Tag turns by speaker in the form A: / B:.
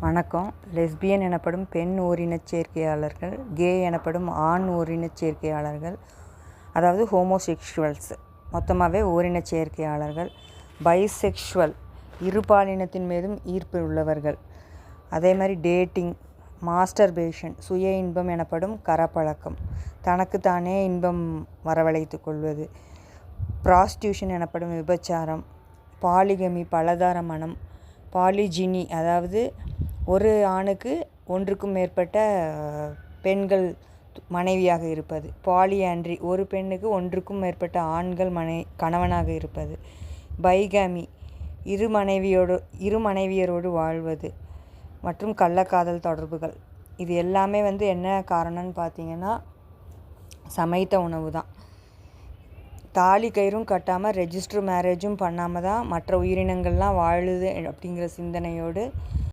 A: வணக்கம். லெஸ்பியன் எனப்படும் பெண் ஓரினச் சேர்க்கையாளர்கள் கே எனப்படும் ஆண் ஓரினச் சேர்க்கையாளர்கள் அதாவது ஹோமோசெக்ஷுவல்ஸ். மொத்தமாகவே ஓரினச் சேர்க்கையாளர்கள் பைசெக்ஷுவல் இருபாலினத்தின் மீதும் ஈர்ப்பு உள்ளவர்கள். அதே மாதிரி டேட்டிங் மாஸ்டர்பேஷன் சுய இன்பம் எனப்படும் கரப்பழக்கம். தனக்குத்தானே இன்பம் வரவழைத்துக் கொள்வது. ப்ராஸ்டியூஷன் எனப்படும் விபச்சாரம் பாலிகமி பலதார மனம் பாலிஜினி அதாவது ஒரு ஆணுக்கு ஒன்றுக்கும் மேற்பட்ட பெண்கள் மனைவியாக இருப்பது. பாலியாண்ட்ரி ஒரு பெண்ணுக்கு ஒன்றுக்கும் மேற்பட்ட ஆண்கள் மனை கணவனாக இருப்பது. பைகாமி இரு மனைவியோடு இரு மனைவியரோடு வாழ்வது மற்றும் கள்ளக்காதல் தொடர்புகள். இது எல்லாமே வந்து என்ன காரணம்னு பார்த்தீங்கன்னா சமைத்த உணவு தான். தாலி கயிறும் கட்டாமல் ரெஜிஸ்டர் மேரேஜும் பண்ணாமல் தான் மற்ற உயிரினங்கள்லாம் வாழுது அப்படிங்கிற சிந்தனையோடு